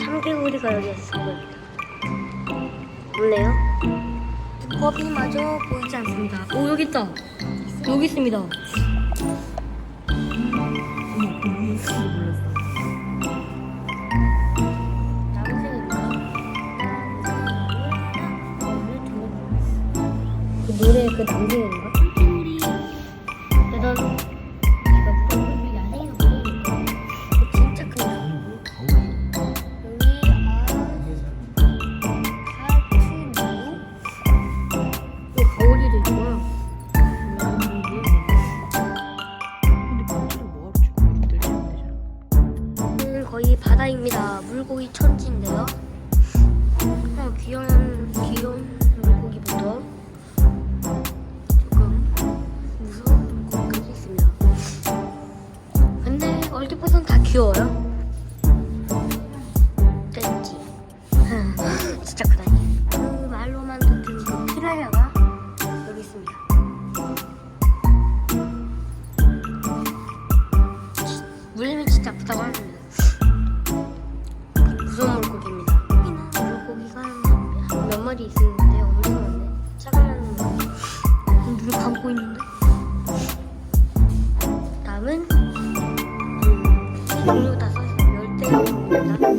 참개구리가 여기 있을 겁니다. 없네요. 두꺼비마저 보이지 않습니다. 오 여기 있다. 여기 있습니다. 그 노래 그 남자인가? 거의 바다입니다. 물고기 천지인데요. 어, 귀여운 귀여운 물고기부터 조금 무서운 물고기까지 있습니다. 근데 얼핏 봐선 다 귀여워요. 됐지. 진짜 사과알이 있었는데 엄청 많네. 사과라는 거. 눈을 감고 있는데. 다음은 음, 종류 다섯 열대 나무입니다.